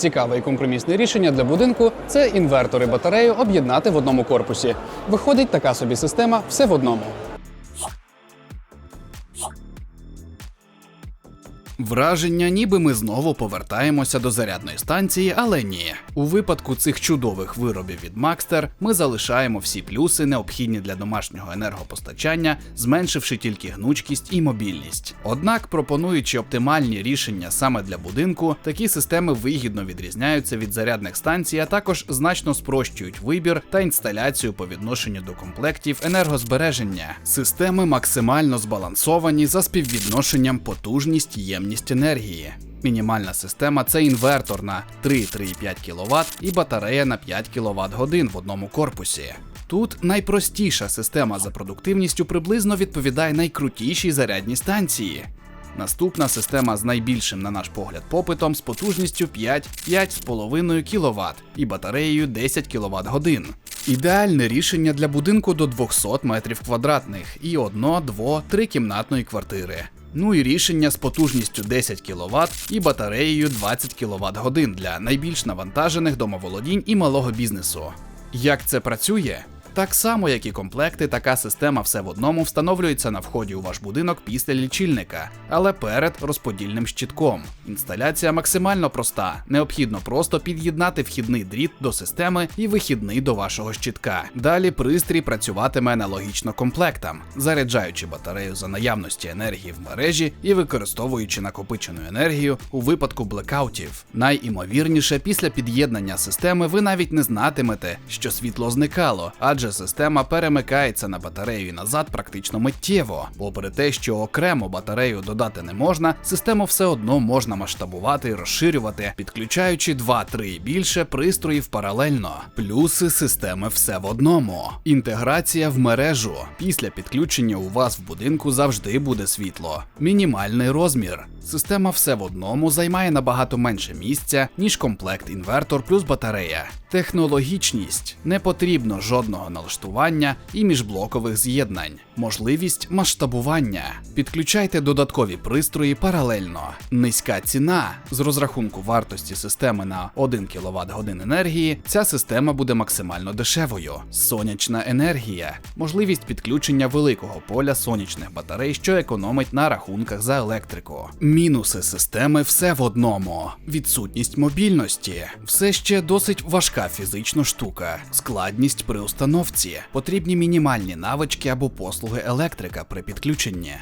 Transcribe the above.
Цікаве і компромісне рішення для будинку це інвертори батарею об'єднати в одному корпусі. Виходить така собі система все в одному. Враження, ніби ми знову повертаємося до зарядної станції, але ні. У випадку цих чудових виробів від Maxter ми залишаємо всі плюси, необхідні для домашнього енергопостачання, зменшивши тільки гнучкість і мобільність. Однак, пропонуючи оптимальні рішення саме для будинку, такі системи вигідно відрізняються від зарядних станцій, а також значно спрощують вибір та інсталяцію по відношенню до комплектів енергозбереження. Системи максимально збалансовані за співвідношенням потужність ємність енергії. Мінімальна система це інвертор на 3-3,5 кВт і батарея на 5 кВт годин в одному корпусі. Тут найпростіша система за продуктивністю приблизно відповідає найкрутішій зарядній станції. Наступна система з найбільшим, на наш погляд, попитом з потужністю 5-5,5 кВт і батареєю 10 кВт годин. Ідеальне рішення для будинку до 200 метрів квадратних і одно, дво, трикімнатної квартири. Ну і рішення з потужністю 10 кВт і батареєю 20 кВт годин для найбільш навантажених домоволодінь і малого бізнесу. Як це працює? Так само, як і комплекти, така система все в одному встановлюється на вході у ваш будинок після лічильника, але перед розподільним щитком. Інсталяція максимально проста. Необхідно просто під'єднати вхідний дріт до системи і вихідний до вашого щитка. Далі пристрій працюватиме аналогічно комплектам, заряджаючи батарею за наявності енергії в мережі і використовуючи накопичену енергію у випадку блекаутів. Найімовірніше, після під'єднання системи ви навіть не знатимете, що світло зникало, адже система перемикається на батарею і назад практично миттєво. Попри те, що окремо батарею додати не можна, систему все одно можна масштабувати і розширювати, підключаючи 2-3 і більше пристроїв паралельно. Плюси системи все в одному. Інтеграція в мережу. Після підключення у вас в будинку завжди буде світло. Мінімальний розмір. Система все в одному займає набагато менше місця, ніж комплект інвертор плюс батарея. Технологічність не потрібно жодного налаштування і міжблокових з'єднань. Можливість масштабування. Підключайте додаткові пристрої паралельно. Низька ціна з розрахунку вартості системи на 1 кВт годин енергії. Ця система буде максимально дешевою. Сонячна енергія, можливість підключення великого поля сонячних батарей, що економить на рахунках за електрику. Мінуси системи все в одному. Відсутність мобільності, все ще досить важка фізична штука, складність при установці, потрібні мінімальні навички або послуги електрика при підключенні.